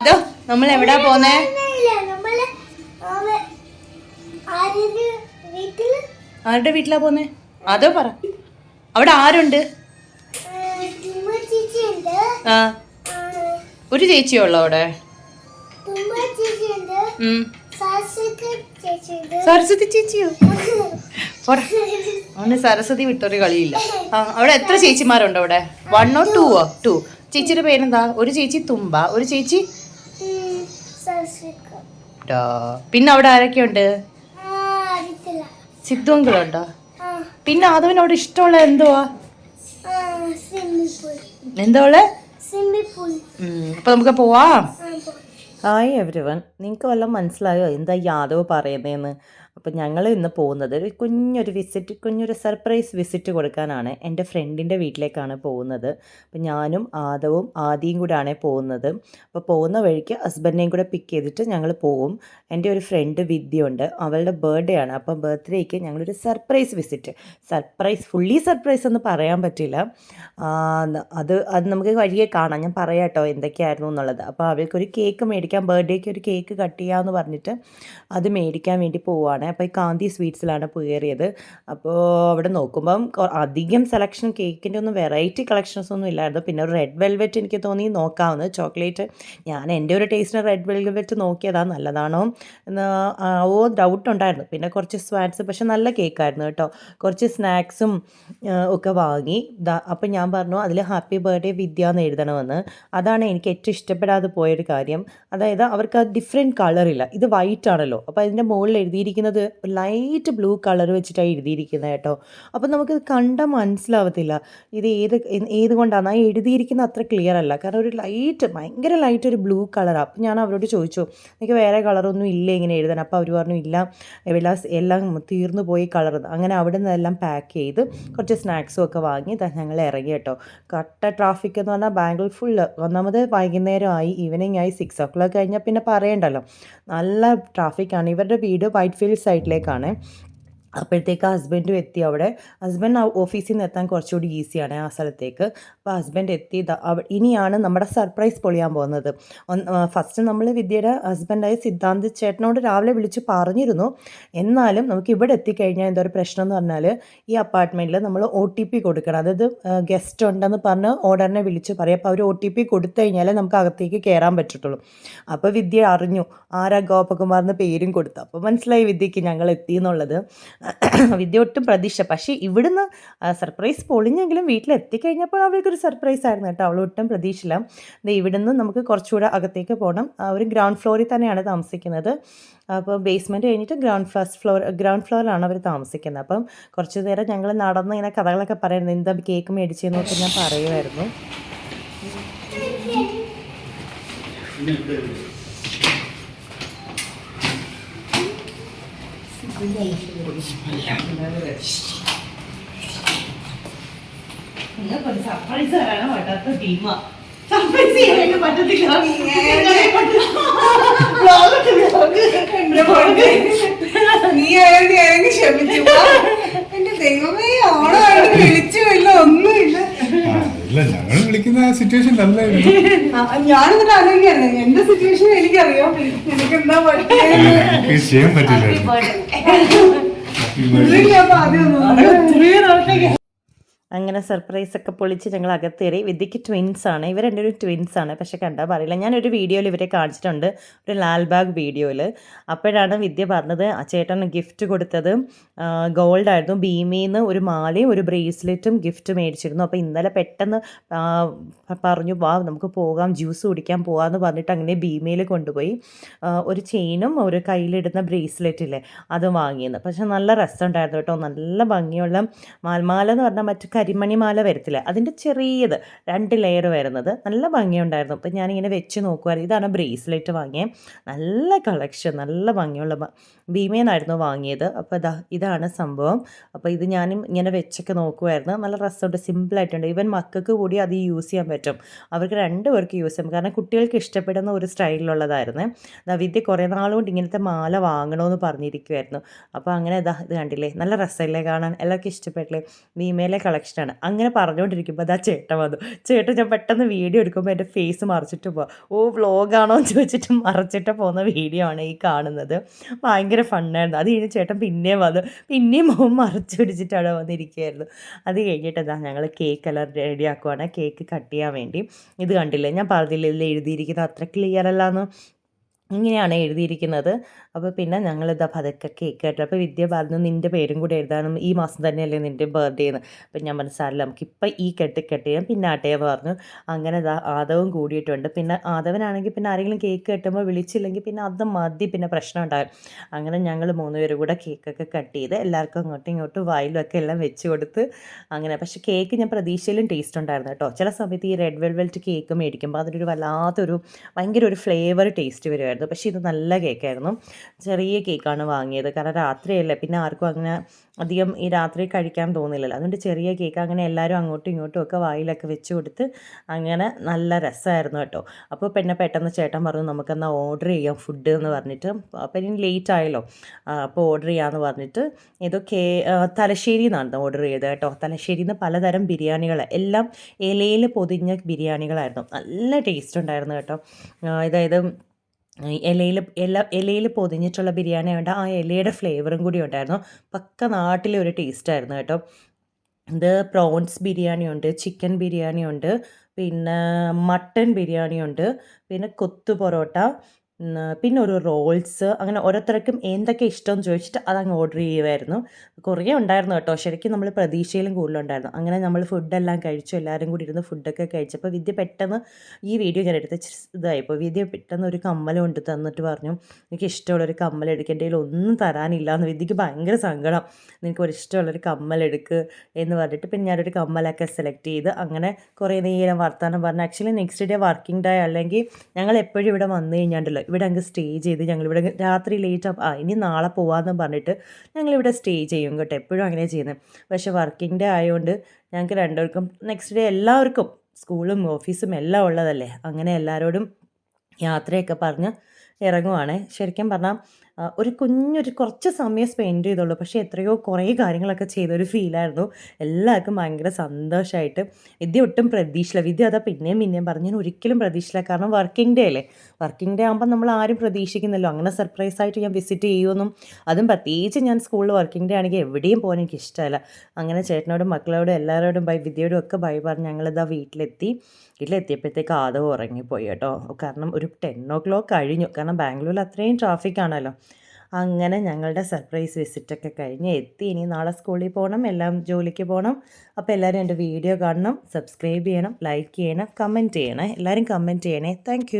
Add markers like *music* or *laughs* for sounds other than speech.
അതോ നമ്മൾ എവിടാ പോന്നേ? ആരുടെ വീട്ടിൽ? പോന്നേ? അതോ പറ. അവിടെ ആരുണ്ട്? ആ, ഒരു ചേച്ചിയോ ഉള്ളോ അവിടെ? സരസ്വതി ചേച്ചിയോ? *laughs* പോടാ. അവന് സരസ്വതി വിട്ടൊരു കളിയില്ല. ആ അവിടെ എത്ര ചേച്ചിമാരുണ്ട് അവിടെ? വൺ ഓർ ടൂ ഓ? ടു ചേച്ചിയുടെ പേരെന്താ? ഒരു ചേച്ചി തുമ്പ ഒരു ചേച്ചി. പിന്നെ അവിടെ ആരൊക്കെയുണ്ട്? ആ അറിയത്തില്ല സിദ്ധു പിന്നെ ആദവനോട് ഇഷ്ടമുള്ള എന്തുവാ? ആ സ്വിമ്മിംഗ് പൂൾ എന്താ ഉള്ളെ? സ്വിമ്മിംഗ് അപ്പൊ നമുക്ക് പോവാം. ഹായ് എവരിവൻ നിങ്ങൾക്ക് വല്ല മനസ്സിലായോ? എന്താ യാദവ് പറയുന്നതെന്ന് അപ്പം ഞങ്ങൾ ഇന്ന് പോകുന്നത് ഒരു കുഞ്ഞൊരു വിസിറ്റ് കുഞ്ഞൊരു സർപ്രൈസ് വിസിറ്റ് കൊടുക്കാനാണ്. എന്റെ ഫ്രണ്ടിന്റെ വീട്ടിലേക്കാണ് പോകുന്നത്. അപ്പം ഞാനും ആദവും ആദിയും കൂടെയാണ് പോകുന്നത്. അപ്പോൾ പോകുന്ന വഴിക്ക് ഹസ്ബൻഡിനെയും കൂടെ പിക്ക് ചെയ്തിട്ട് ഞങ്ങൾ പോകും എന്റെ ഒരു ഫ്രണ്ട് വിദ്യയുണ്ട് അവളുടെ ബർത്ത്ഡേ ആണ്. അപ്പം ബർത്ത്ഡേക്ക് ഞങ്ങളൊരു surprise visit surprise fully surprise എന്ന് പറയാൻ പറ്റില്ല. അത് അത് നമുക്ക് വഴിയെ കാണാം. ഞാൻ പറയാം കേട്ടോ എന്തൊക്കെയായിരുന്നു എന്നുള്ളത്. അപ്പോൾ അവൾക്കൊരു കേക്ക് മേടിക്കാൻ ബർത്ത്ഡേക്ക് ഒരു കേക്ക് കട്ട് ചെയ്യാമെന്ന് പറഞ്ഞിട്ട് അത് മേടിക്കാൻ വേണ്ടി പോവുകയാണ് അപ്പോൾ ഈ കാന്തി സ്വീറ്റ്സിലാണ് കയറിയത് അപ്പോൾ അവിടെ നോക്കുമ്പം അധികം സെലക്ഷൻ കേക്കിന്റെ ഒന്നും വെറൈറ്റി കളക്ഷൻസ് ഒന്നും ഇല്ലായിരുന്നു. പിന്നെ ഒരു റെഡ് വെൽവെറ്റ് എനിക്ക് തോന്നി നോക്കാവുന്നത് ചോക്ലേറ്റ് ഞാൻ എന്റെ ഒരു ടേസ്റ്റിന് റെഡ് വെൽവെറ്റ് നോക്കിയതാ നല്ലതാണോ എന്ന് ഓ ഡൗട്ട് ഉണ്ടായിരുന്നു. പിന്നെ കുറച്ച് സ്വാറ്റ്സ് പക്ഷെ നല്ല കേക്കായിരുന്നു കേട്ടോ. കുറച്ച് സ്നാക്സും ഒക്കെ വാങ്ങി. ദാ അപ്പം ഞാൻ പറഞ്ഞു അതിൽ ഹാപ്പി ബർത്ത്ഡേ വിദ്യ എന്ന് എഴുതണമെന്ന്. അതാണ് എനിക്ക് ഏറ്റവും ഇഷ്ടപ്പെടാതെ പോയൊരു കാര്യം. അതായത് അവർക്ക് ആ ഡിഫറെന്റ് കളറില്ല ഇത് വൈറ്റ് ആണല്ലോ. അപ്പോൾ അതിന്റെ മുകളിൽ എഴുതിയിരിക്കുന്നത് ലൈറ്റ് ബ്ലൂ കളർ വെച്ചിട്ടാണ് എഴുതിയിരിക്കുന്നത് കേട്ടോ. അപ്പോൾ നമുക്കിത് കണ്ടാൽ മനസ്സിലാവത്തില്ല. ഇത് ഏത് ഏത് കൊണ്ടാണ് ആ അത്ര ക്ലിയർ അല്ല. കാരണം ഒരു ലൈറ്റ് ഭയങ്കര ലൈറ്റ് ഒരു ബ്ലൂ കളറാണ് അപ്പോൾ ഞാൻ അവരോട് ചോദിച്ചു എനിക്ക് വേറെ കളറൊന്നും ഇല്ല ഇങ്ങനെ എഴുതാൻ? അപ്പോൾ അവർ പറഞ്ഞു ഇല്ല. എല്ലാം എല്ലാം തീർന്നു പോയി കളർ അങ്ങനെ അവിടെ നിന്നെല്ലാം പാക്ക് ചെയ്ത് കുറച്ച് സ്നാക്സും ഒക്കെ വാങ്ങി ഞങ്ങൾ ഇറങ്ങി കേട്ടോ. കട്ട ട്രാഫിക് എന്ന് പറഞ്ഞാൽ ബാംഗ്ലൂർ ഫുള്ള് ഒന്നാമത് വൈകുന്നേരമായി ഈവനിങ് ആയി. സിക്സ് ഓ ക്ലോക്ക് കഴിഞ്ഞാൽ പിന്നെ പറയണ്ടല്ലോ. നല്ല ട്രാഫിക്കാണ് ഇവരുടെ വീട് വൈറ്റ് ഫീൽഡ് സൈഡിലേക്കാണ് അപ്പോഴത്തേക്ക് ഹസ്ബൻഡും എത്തി അവിടെ. ഹസ്ബൻഡ് ഓഫീസിൽ നിന്ന് എത്താൻ കുറച്ചുകൂടി ഈസിയാണ് ആ സ്ഥലത്തേക്ക്. അപ്പോൾ ഹസ്ബൻഡ് എത്തി. ഇനിയാണ് നമ്മുടെ സർപ്രൈസ് പൊളിയാൻ പോകുന്നത്. ഫസ്റ്റ് നമ്മൾ വിദ്യയുടെ ഹസ്ബൻഡായ സിദ്ധാന്ത് ചേട്ടനോട് രാവിലെ വിളിച്ച് പറഞ്ഞിരുന്നു. എന്നാലും നമുക്ക് ഇവിടെ എത്തിക്കഴിഞ്ഞാൽ എന്തോ ഒരു പ്രശ്നം എന്ന് പറഞ്ഞാൽ ഈ അപ്പാർട്ട്മെന്റിൽ നമ്മൾ ഒ ടി പി കൊടുക്കണം. അതായത് ഗസ്റ്റ് ഉണ്ടെന്ന് പറഞ്ഞ് ഓർഡറിനെ വിളിച്ച് പറയും. അപ്പോൾ അവർ ഒ ടി പി കൊടുത്തു കഴിഞ്ഞാലേ നമുക്ക് അകത്തേക്ക് കയറാൻ പറ്റത്തുള്ളൂ. അപ്പോൾ വിദ്യ അറിഞ്ഞു. ആരാ ഗോപകുമാറിന് പേരും കൊടുത്തു. അപ്പോൾ മനസ്സിലായി വിദ്യയ്ക്ക് ഞങ്ങൾ എത്തി എന്നുള്ളത്. വിദ്യ ഒട്ടും പ്രതീക്ഷ. പക്ഷേ ഇവിടുന്ന് സർപ്രൈസ് പൊളിഞ്ഞെങ്കിലും വീട്ടിൽ എത്തിക്കഴിഞ്ഞപ്പോൾ അവൾക്കൊരു സർപ്രൈസ് ആയിരുന്നു കേട്ടോ. അവൾ ഒട്ടും പ്രതീക്ഷയില്ല. ഇവിടുന്ന് നമുക്ക് കുറച്ചുകൂടെ അകത്തേക്ക് പോകണം. ഒരു ഗ്രൗണ്ട് ഫ്ലോറിൽ തന്നെയാണ് താമസിക്കുന്നത്. അപ്പോൾ ബേസ്മെന്റ് കഴിഞ്ഞിട്ട് ഗ്രൗണ്ട് ഫസ്റ്റ് ഫ്ലോർ ഗ്രൗണ്ട് ഫ്ലോറിലാണ് അവർ താമസിക്കുന്നത്. അപ്പം കുറച്ച് നേരം ഞങ്ങൾ നടന്ന് ഇങ്ങനെ കഥകളൊക്കെ പറയുന്നത് എന്താ കേക്ക് മേടിച്ചതെന്നൊക്കെ ഞാൻ പറയുമായിരുന്നു. സർപ്രൈസ് തരാനോ പറ്റാത്ത ടീമാ. സർപ്രൈസ് ചെയ്യാനായിട്ട് പറ്റത്തില്ല നീ ആയോണ്ട് ഞാനങ്ങ് ക്ഷമിച്ചു വാ. എന്റെ ദൈവമേ ഓണമായിട്ട് വിളിച്ചു ഇല്ല ഒന്നുമില്ല ആ, ഇല്ല ആ, ഞാനിന്നിട്ട് ആലോചിക്കായിരുന്നു എന്റെ സിറ്റുവേഷൻ എനിക്കറിയാം? എനിക്ക് എന്താ ചെയ്യാൻ പറ്റില്ലായിരുന്നു പുള്ളിക്ക് അപ്പൊ ആദ്യം ഒന്നും അങ്ങനെ സർപ്രൈസ് ഒക്കെ പൊളിച്ച് ഞങ്ങൾ അകത്തേറി. വിദ്യക്ക് ട്വിൻസ് ആണ്. ഇവർ എന്റെ ഒരു ട്വിൻസ് ആണ്. പക്ഷെ കണ്ടാൽ പറയില്ല. ഞാനൊരു വീഡിയോയിൽ ഇവരെ കാണിച്ചിട്ടുണ്ട്. ഒരു ലാൽബാഗ് വീഡിയോയിൽ അപ്പോഴാണ് വിദ്യ പറഞ്ഞത് ആ ചേട്ടൻ ഗിഫ്റ്റ് കൊടുത്തത് ഗോൾഡ് ആയിരുന്നു. ഭീമിന്ന് ഒരു മാലയും ഒരു ബ്രേസ്ലെറ്റും ഗിഫ്റ്റ് മേടിച്ചിരുന്നു. അപ്പോൾ ഇന്നലെ പെട്ടെന്ന് പറഞ്ഞു വാ നമുക്ക് പോകാം ജ്യൂസ് കുടിക്കാൻ പോകാമെന്ന് പറഞ്ഞിട്ട് അങ്ങനെ ഭീമയിൽ കൊണ്ടുപോയി. ഒരു ചെയിനും ഒരു കയ്യിലിടുന്ന ബ്രേസ്ലെറ്റില്ലേ അതും വാങ്ങിയെന്ന്. പക്ഷെ നല്ല രസമുണ്ടായിരുന്നു കേട്ടോ. നല്ല ഭംഗിയുള്ള മാൽമാല എന്ന് പറഞ്ഞാൽ മറ്റു കരിമണി മാല വരത്തില്ല. അതിന്റെ ചെറിയത് രണ്ട് ലെയർ വരുന്നത്. നല്ല ഭംഗിയുണ്ടായിരുന്നു. അപ്പം ഞാനിങ്ങനെ വെച്ച് നോക്കുമായിരുന്നു ഇതാണ് ബ്രേസ്ലെറ്റ് വാങ്ങിയത് നല്ല കളക്ഷൻ നല്ല ഭംഗിയുള്ള ഭീമേന്നായിരുന്നു വാങ്ങിയത്. അപ്പോൾ ഇതാ ഇതാണ് സംഭവം. അപ്പോൾ ഇത് ഞാനും ഇങ്ങനെ വെച്ചൊക്കെ നോക്കുമായിരുന്നു നല്ല രസമുണ്ട്. സിമ്പിളായിട്ടുണ്ട് ഈവൻ മക്കൾക്ക് കൂടി അത് യൂസ് ചെയ്യാൻ പറ്റും. അവർക്ക് രണ്ട് പേർക്ക് യൂസ് ചെയ്യാം കാരണം കുട്ടികൾക്ക് ഇഷ്ടപ്പെടുന്ന ഒരു സ്റ്റൈലിലുള്ളതായിരുന്നു. ദാ വിദ്യ കുറേ നാളുകൊണ്ട് ഇങ്ങനത്തെ മാല വാങ്ങണമെന്ന് പറഞ്ഞിരിക്കുമായിരുന്നു അപ്പോൾ അങ്ങനെ ഇതാ ഇത് കണ്ടില്ലേ? നല്ല രസമല്ലേ കാണാൻ? എല്ലാവർക്കും ഇഷ്ടപ്പെട്ടില്ലേ? ഭീമയിലെ കളക്ഷൻ ഇൻട്രൊഡക്ഷനാണ് അങ്ങനെ പറഞ്ഞുകൊണ്ടിരിക്കുമ്പോൾ അതാ ചേട്ടൻ വന്നു. ചേട്ടൻ ഞാൻ പെട്ടെന്ന് വീഡിയോ എടുക്കുമ്പോൾ എന്റെ ഫേസ് മറച്ചിട്ട് പോവാം. ഓ വ്ളോഗാണോ? എന്ന് ചോദിച്ചിട്ട് മറച്ചിട്ട് പോകുന്ന വീഡിയോ ആണ് ഈ കാണുന്നത്. ഭയങ്കര ഫണ്ണായിരുന്നു അത് കഴിഞ്ഞ് ചേട്ടൻ പിന്നെയും വന്നു. പിന്നെയും മുഖം മറച്ചു പിടിച്ചിട്ടാണ് വന്നിരിക്കുകയായിരുന്നു. അത് കഴിഞ്ഞിട്ട് എന്താ ഞങ്ങൾ കേക്ക് എല്ലാം റെഡി ആക്കുവാണ്. കേക്ക് കട്ട് ചെയ്യാൻ വേണ്ടി. ഇത് കണ്ടില്ലേ? ഞാൻ പറഞ്ഞില്ല ഇതിൽ എഴുതിയിരിക്കുന്നത് അത്ര ക്ലിയർ അല്ലാന്ന്? ഇങ്ങനെയാണ് എഴുതിയിരിക്കുന്നത്. അപ്പോൾ പിന്നെ ഞങ്ങളിതാ പതുക്കെ കേക്ക് കേട്ടു. അപ്പോൾ വിദ്യ പറഞ്ഞു നിന്റെ പേരും കൂടി എഴുതാനും ഈ മാസം തന്നെയല്ലേ നിന്റെ ബർത്ത്ഡേ എന്ന് അപ്പം ഞാൻ മനസ്സിലായില്ല നമുക്കിപ്പോൾ ഈ കെട്ട് കെട്ട്. ചെയ്യാം പിന്നെ ആട്ടയെ പറഞ്ഞു അങ്ങനെ ഇതാ ആദവും കൂടിയിട്ടുണ്ട്. പിന്നെ ആദവനാണെങ്കിൽ പിന്നെ ആരെങ്കിലും കേക്ക് കെട്ടുമ്പോൾ വിളിച്ചില്ലെങ്കിൽ പിന്നെ അത് മതി പിന്നെ പ്രശ്നം ഉണ്ടാകും അങ്ങനെ ഞങ്ങൾ മൂന്നുപേരും കൂടെ കേക്കൊക്കെ കട്ട് ചെയ്ത് എല്ലാവർക്കും അങ്ങോട്ടും ഇങ്ങോട്ടും വായിലും ഒക്കെ എല്ലാം വെച്ച് കൊടുത്ത് അങ്ങനെ. പക്ഷേ കേക്ക് ഞാൻ പ്രതീക്ഷയിലും ടേസ്റ്റ് ഉണ്ടായിരുന്നു കേട്ടോ. ചില സമയത്ത് ഈ റെഡ് വെൽവെൽറ്റ് കേക്ക് മേടിക്കുമ്പോൾ അതിനൊരു വല്ലാത്തൊരു ഭയങ്കര ഒരു ഫ്ലേവർ ടേസ്റ്റ് വരുമായിരുന്നു പക്ഷേ ഇത് നല്ല കേക്കായിരുന്നു. ചെറിയ കേക്കാണ് വാങ്ങിയത്. കാരണം രാത്രിയല്ലേ. പിന്നെ ആർക്കും അങ്ങനെ അധികം ഈ രാത്രി കഴിക്കാൻ തോന്നില്ലല്ലോ. അതുകൊണ്ട് ചെറിയ കേക്ക് അങ്ങനെ എല്ലാവരും അങ്ങോട്ടും ഇങ്ങോട്ടും ഒക്കെ വായിലൊക്കെ വെച്ച് കൊടുത്ത് അങ്ങനെ നല്ല രസമായിരുന്നു കേട്ടോ. അപ്പോൾ പിന്നെ പെട്ടെന്ന് ചേട്ടൻ പറഞ്ഞു നമുക്കെന്നാൽ ഓർഡർ ചെയ്യാം ഫുഡ് എന്ന് പറഞ്ഞിട്ട്. അപ്പം ഇനി ലേറ്റ് ആയല്ലോ. അപ്പോൾ ഓർഡർ ചെയ്യാമെന്ന് പറഞ്ഞിട്ട് ഇതൊക്കെ തലശ്ശേരി നിന്നാണ് ഓർഡർ ചെയ്തത് കേട്ടോ. തലശ്ശേരിയിൽ നിന്ന് പലതരം ബിരിയാണികൾ എല്ലാം ഇലയിൽ പൊതിഞ്ഞ ബിരിയാണികളായിരുന്നു. നല്ല ടേസ്റ്റ് ഉണ്ടായിരുന്നു കേട്ടോ. അതായത് ഇലയിൽ ഇല ഇലയിൽ പൊതിഞ്ഞിട്ടുള്ള ബിരിയാണി ആയതുകൊണ്ട് ആ ഇലയുടെ ഫ്ലേവറും കൂടി ഉണ്ടായിരുന്നു. പക്ക നാട്ടിലെ ഒരു ടേസ്റ്റായിരുന്നു കേട്ടോ. ഇത് പ്രോൺസ് ബിരിയാണി ഉണ്ട് ചിക്കൻ ബിരിയാണി ഉണ്ട് പിന്നെ മട്ടൻ ബിരിയാണി ഉണ്ട് പിന്നെ കൊത്തു പൊറോട്ട പിന്നെ ഒരു റോൾസ് അങ്ങനെ ഓരോരുത്തർക്കും എന്തൊക്കെ ഇഷ്ടമെന്ന് ചോദിച്ചിട്ട് അതങ്ങ് ഓർഡർ ചെയ്യുമായിരുന്നു കുറേ ഉണ്ടായിരുന്നു കേട്ടോ. ശരിക്കും നമ്മൾ പ്രതീക്ഷയിലും കൂടുതലുണ്ടായിരുന്നു അങ്ങനെ നമ്മൾ ഫുഡെല്ലാം കഴിച്ചു. എല്ലാവരും കൂടി ഇരുന്ന് ഫുഡൊക്കെ കഴിച്ചപ്പോൾ വിദ്യ പെട്ടെന്ന് ഈ വീഡിയോ ഞാൻ എടുത്ത് ഇതായി ഇതായിപ്പോൾ വിദ്യ പെട്ടെന്ന് ഒരു കമ്മൽ കൊണ്ട് തന്നിട്ട് പറഞ്ഞു എനിക്ക് ഇഷ്ടമുള്ളൊരു കമ്മൽ എടുക്കേണ്ടതിൽ ഒന്നും തരാനില്ല എന്ന് വിദ്യക്ക് ഭയങ്കര സങ്കടം. നിനക്ക് ഒരു ഇഷ്ടമുള്ളൊരു കമ്മൽ എടുക്ക് എന്ന് പറഞ്ഞിട്ട് പിന്നെ ഞാനൊരു കമ്മലൊക്കെ സെലക്ട് ചെയ്ത് അങ്ങനെ കുറേ നേരം വർത്തമാനം പറഞ്ഞു. Actually next day working day അല്ലെങ്കിൽ ഞങ്ങൾ എപ്പോഴും ഇവിടെ വന്നു കഴിഞ്ഞാണ്ടല്ലോ ഇവിടെ അങ്ങ് സ്റ്റേ ചെയ്ത് ഞങ്ങൾ ഇവിടെ രാത്രി ലേറ്റ് ആ ഇനി നാളെ പോവാന്ന് പറഞ്ഞിട്ട് ഞങ്ങൾ ഇവിടെ സ്റ്റേ ചെയ്യും കേട്ടോ. എപ്പോഴും അങ്ങനെ ചെയ്യുന്നത് പക്ഷേ വർക്കിംഗ് ഡേ ആയതുകൊണ്ട് ഞങ്ങൾക്ക് രണ്ടുപേർക്കും നെക്സ്റ്റ് ഡേ എല്ലാവർക്കും സ്കൂളും ഓഫീസും എല്ലാം ഉള്ളതല്ലേ? അങ്ങനെ എല്ലാവരോടും യാത്രയൊക്കെ പറഞ്ഞ് ഇറങ്ങുവാണ്. ശരിക്കും പറഞ്ഞാൽ ഒരു കുഞ്ഞൊരു കുറച്ച് സമയം സ്പെൻഡ് ചെയ്തുള്ളൂ. പക്ഷേ എത്രയോ കുറേ കാര്യങ്ങളൊക്കെ ചെയ്തൊരു ഫീലായിരുന്നു എല്ലാവർക്കും ഭയങ്കര സന്തോഷമായിട്ട് വിദ്യ ഒട്ടും പ്രതീക്ഷയില്ല. വിദ്യ അതാ പിന്നെയും പിന്നെയും പറഞ്ഞു ഞാൻ ഒരിക്കലും പ്രതീക്ഷയില്ല. കാരണം വർക്കിംഗ് ഡേ അല്ലേ? വർക്കിംഗ് ഡേ ആകുമ്പോൾ നമ്മൾ ആരും പ്രതീക്ഷിക്കുന്നില്ലോ അങ്ങനെ സർപ്രൈസ് ആയിട്ട് ഞാൻ വിസിറ്റ് ചെയ്യുമെന്നും അതും പ്രത്യേകിച്ച് ഞാൻ സ്കൂളിൽ വർക്കിംഗ് ഡേ ആണെങ്കിൽ എവിടെയും പോകാൻ എനിക്ക് ഇഷ്ടമല്ല. അങ്ങനെ ചേട്ടനോടും മക്കളോടും എല്ലാവരോടും ബൈ വിദ്യയോടും ഒക്കെ ബൈ പറഞ്ഞ് ഞങ്ങളിതാ വീട്ടിലെത്തി. വീട്ടിലെത്തിയപ്പോഴത്തേക്ക് ആദവ് ഉറങ്ങിപ്പോയി കേട്ടോ. കാരണം ഒരു ടെൻ ഓ ക്ലോക്ക് കഴിഞ്ഞു. കാരണം ബാംഗ്ലൂരിൽ അത്രയും ട്രാഫിക് ആണല്ലോ. അങ്ങനെ ഞങ്ങളുടെ സർപ്രൈസ് വിസിറ്റൊക്കെ കഴിഞ്ഞ് എത്തി. ഇനി നാളെ സ്കൂളിൽ പോകണം എല്ലാം ജോലിക്ക് പോകണം അപ്പോൾ എല്ലാവരും എന്റെ വീഡിയോ കാണണം സബ്സ്ക്രൈബ് ചെയ്യണം ലൈക്ക് ചെയ്യണം കമന്റ് ചെയ്യണേ. എല്ലാവരും കമന്റ് ചെയ്യണേ. താങ്ക്